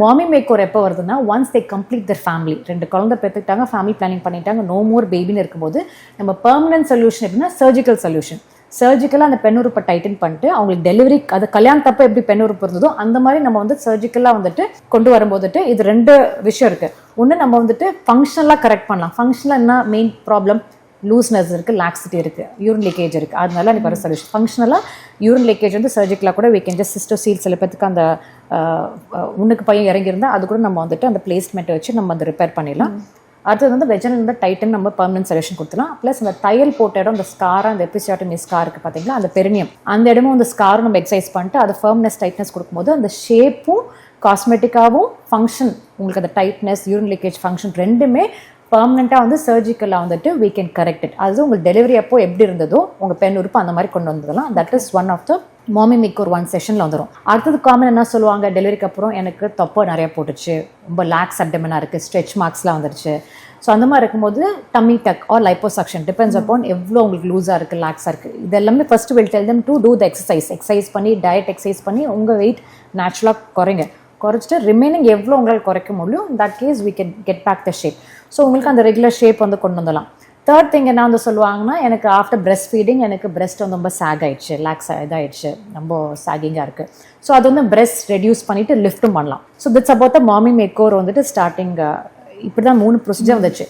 மாமி மேக்கோர் எப்போ வருதுன்னா once they complete their family ரெண்டு குழந்தை பெற்றுக்கிட்டாங்க ஃபேமிலி பிளானிங் பண்ணிட்டாங்க நோ மோர் பேபின்னு இருக்கும்போது நம்ம பெர்மனன்ட் சொல்யூஷன் எப்படின்னா சர்ஜிக்கல் சொல்யூஷன் சர்ஜிக்கலாக அந்த பெண்ணுறுப்பை டைட்டன் பண்ணிட்டு அவங்களுக்கு டெலிவரி அது கல்யாணத்தப்போ எப்படி பெண்ணுறுப்பு இருந்ததோ அந்த மாதிரி நம்ம வந்து சர்ஜிக்கலாக வந்துட்டு கொண்டு வரும்போதுட்டு இது ரெண்டு விஷயம் இருக்குது ஒன்று நம்ம வந்துட்டு ஃபங்க்ஷனலாக கரெக்ட் பண்ணலாம். ஃபங்க்ஷனலாக என்ன மெயின் ப்ராப்ளம் லூஸ்னஸ் இருக்குது லாக்ஸிட்டி இருக்குது யூரின் லீக்கேஜ் இருக்குது அதனால எனக்கு வர சொல்யூஷன் ஃபங்க்ஷனலாக யூரின் லீக்கேஜ் வந்து சர்ஜிக்கலாக கூட we can just sister seal சில பேத்துக்கு அந்த உன்னுக்கு பையன் இறங்கியிருந்தால் அது கூட நம்ம வந்துட்டு அந்த பிளேஸ்மெண்ட்டை வச்சு நம்ம அந்த ரிப்பேர் பண்ணிடலாம். அடுத்தது வந்து வெஜனல் வந்து டைட்டன் நம்ம பர்மனன்ட் சொல்யூஷன் கொடுத்துலாம் ப்ளஸ் அந்த தையல் போட்ட இடம் அந்த ஸ்காராக அந்த எபிசியாட்டமி ஸ்கார் இருக்குது பார்த்தீங்களா அந்த பெருமியம் அந்த இடமும் அந்த ஸ்காரும் நம்ம எக்ஸசைஸ் பண்ணிட்டு அது ஃபர்ம்னஸ் டைட்னஸ் கொடுக்கும்போது அந்த ஷேப்பும் காஸ்மெட்டிக்காகவும் ஃபங்க்ஷன் உங்களுக்கு அந்த டைட்னஸ் யூரின் லீக்கேஜ் ஃபங்க்ஷன் ரெண்டுமே பர்மனெண்ட்டாக வந்து சர்ஜிக்கலாக வந்துட்டு we can correct it. அது உங்கள் டெலிவரி அப்போ எப்படி இருந்ததோ உங்கள் பெண் உறுப்பு அந்த மாதிரி கொண்டு வந்ததெல்லாம். That is one of the mommy make ஒரு ஒன் செஷனில் வந்துடும் அடுத்தது காமன் என்ன சொல்லுவாங்க? டெலிவரிக்கு அப்புறம் எனக்கு தொப்பை நிறைய போட்டுச்சு. ரொம்ப லேக்ஸ் அப்டமனாக இருக்குது ஸ்ட்ரெச் மார்க்ஸ்லாம் வந்துருச்சு. ஸோ அந்த மாதிரி இருக்கும்போது tummy tuck or liposuction depends upon எவ்வளோ உங்களுக்கு லூஸாக இருக்குது லேக்ஸாக இருக்குது இது எல்லாமே first will tell them to do the exercise exercise பண்ணி டயட் எக்ஸசைஸ் பண்ணி உங்கள் வெயிட் நேச்சுரலாக குறைங்க. குறைச்சிட்டு ரிமைனிங் எவ்வளோ உங்களால் குறைக்க முடியும்? That case we can get back the shape so உங்களுக்கு அந்த ரெகுலர் ஷேப் வந்து கொண்டு வந்துடலாம். தேர்ட் திங் என்ன வந்து சொல்லுவாங்கன்னா எனக்கு ஆஃப்டர் பிரெஸ்ட் ஃபீடிங் எனக்கு breast வந்து ரொம்ப சாக் ஆயிடுச்சு லேக்ஸ் இதாகிடுச்சு ரொம்ப சாகிங்காக இருக்குது ஸோ அது வந்து breast ரெடியூஸ் பண்ணிட்டு லிஃப்ட்டும் பண்ணலாம். ஸோ திட்ஸ் அபவுட் த மாமி மேக்கோர் வந்துட்டு ஸ்டார்டிங் இப்படி தான் மூணு ப்ரொசீஜர் வந்துச்சு.